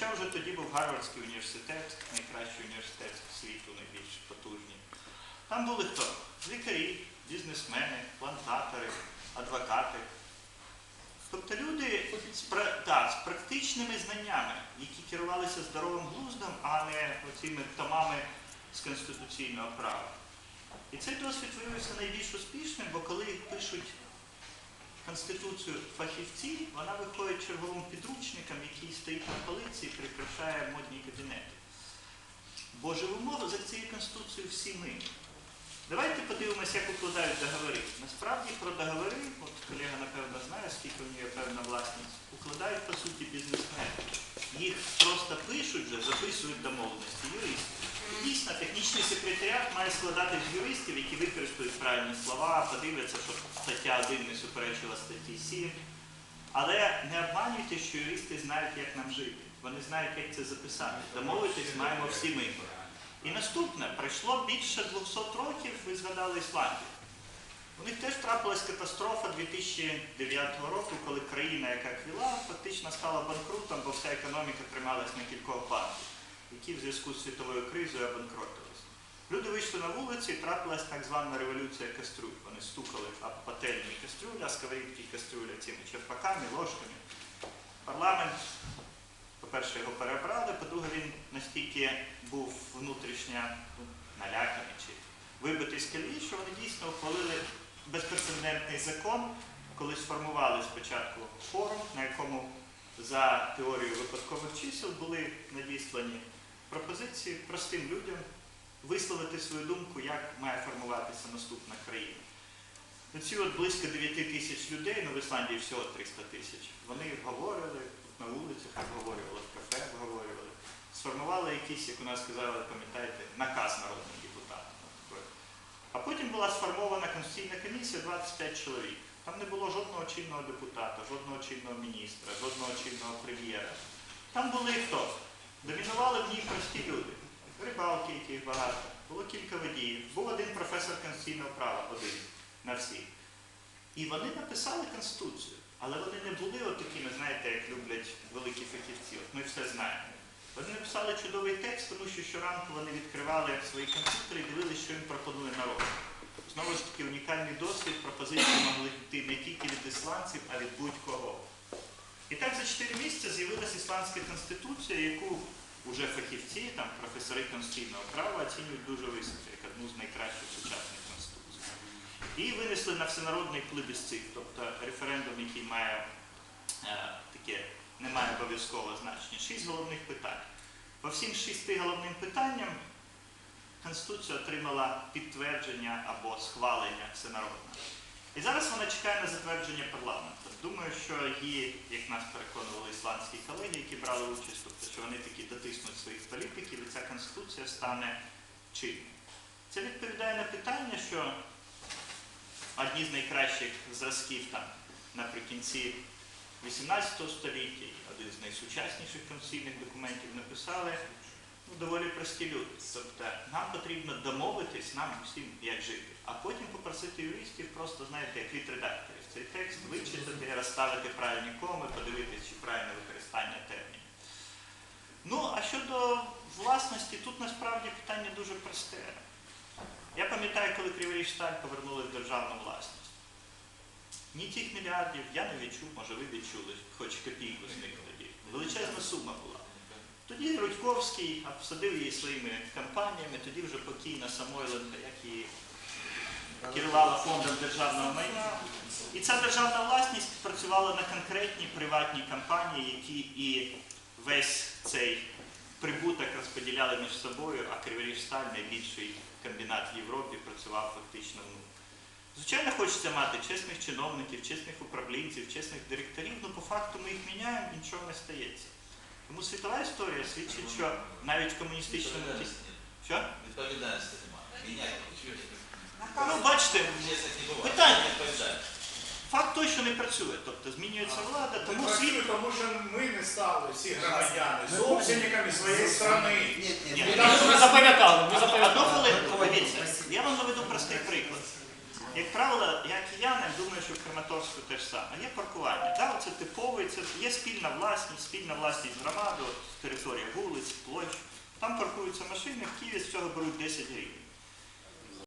Хоча вже тоді був Гарвардський університет, найкращий університет світу, найбільш потужний. Там були хто? Лікарі, бізнесмени, плантатори, адвокати. Тобто люди з, та, з практичними знаннями, які керувалися здоровим глуздом, а не оціми томами з конституційного права. І цей досвід виявився найбільш успішним, бо коли пишуть Конституцію фахівці, вона виходить черговим підручником, який стоїть на полиці і прикрашає модні кабінети. Бо живемо за цією Конституцією всі ми. Давайте подивимося, як укладають договори. Насправді про договори, от колега напевно знає, скільки в нього певна власність, укладають по суті бізнесмени. Їх просто пишуть вже, записують домовленості юристи. Дійсно, технічний секретаріат має складати з юристів, які використають правильні слова, подивляться, щоб стаття 1 не суперечила статті 7. Але не обманюйте, що юристи знають, як нам жити. Вони знають, як це записати. Домовитись маємо всі ми. І наступне, пройшло більше 200 років, ви згадали Ісландію. У них теж трапилась катастрофа 2009 року, коли країна, яка квіла, фактично стала банкрутом, бо вся економіка трималась на кількох банків, які в зв'язку з світовою кризою обанкротились. Люди вийшли на вулиці, трапилась так звана революція кастрюль. Вони стукали об пательні кастрюля, сковорідки кастрюля цими черпаками, ложками. Парламент по-перше, його перебрали, по-друге, він настільки був внутрішньо ну, наляканий чи вибитий з колії, що вони дійсно ухвалили безпрецедентний закон, коли сформували спочатку форум, на якому за теорією випадкових чисел були надіслані пропозиції простим людям висловити свою думку, як має формуватися наступна країна. Ці от близько 9 тисяч людей, ну в Ісландії всього 300 тисяч, вони говорили на вулицях, обговорювали, в кафе обговорювали, сформували якийсь, як у нас сказали, пам'ятаєте, наказ народним депутатам. А потім була сформована конституційна комісія 25 чоловік. Там не було жодного чинного депутата, жодного чинного міністра, жодного чинного прем'єра. Там були хто? Домінували в ній прості люди. Рибалки, яких багато, було кілька водіїв. Був один професор конституційного права, один на всіх. І вони написали Конституцію. Але вони не були от такими, знаєте, як люблять великі фахівці. От ми все знаємо. Вони написали чудовий текст, тому що щоранку вони відкривали свої комп'ютери і дивилися, що їм пропонує народ. Знову ж таки, унікальний досвід, пропозиції могли йти не тільки від ісландців, а від будь-кого. І так за 4 місяці з'явилася ісландська конституція, яку вже фахівці, там, професори конституційного права оцінюють дуже високо, як одну з найкращих сучасних конституцій. І винесли на всенародний плебісцит, тобто референдум, який має е, таке, не має обов'язкового значення. Шість головних питань. По всім шести головним питанням Конституція отримала підтвердження або схвалення всенародне. І зараз вона чекає на затвердження парламенту. Думаю, що її, як нас переконували ісландські колеги, які брали участь, тобто, що вони таки дотиснуть своїх політиків, і ця конституція стане чинною. Це відповідає на питання, що одні з найкращих зразків там наприкінці 18 століття, один з найсучасніших конституційних документів написали ну, доволі прості люди. Тобто нам потрібно домовитись нам всім, як жити, а потім попросити юристів просто, знаєте, як від редакторів цей текст вичитати, розставити правильні коми, подивитись, чи правильне використання термінів. Ну, а щодо власності, тут насправді питання дуже просте. Я пам'ятаю, коли Криворіжсталь повернули в державну власність. Ні тих мільярдів я не відчув, може ви відчули, хоч копійку з них тоді. Величезна сума була. Тоді Рудьковський обсадив її своїми кампаніями, тоді вже покійна Самойленко, як її керувала фондом державного майна. І ця державна власність працювала на конкретні приватні компанії, які і весь цей прибуток розподіляли між собою, а Криворіжсталь, найбільший комбінат в Європі, працював фактично внутрі. Звичайно, хочеться мати чесних чиновників, чесних управлінців, чесних директорів, але по факту ми їх міняємо, нічого не стається. Тому світова історія свідчить, що навіть в комуністичному Що? Відповідальності немає. Ну, бачите. Питання. Факт той, що не працює. Тобто змінюється влада, тому працює, світ. тому що ми не стали всі громадяни собственниками своєї країни. Ні, Ми запам'ятали, ми запам'ятали. Що в Краматорську теж саме. Є паркування. Да, це типовий, це є спільна власність, спільна власність громади, територія вулиць, площ. Там паркуються машини, в Києві з цього беруть 10 гривень.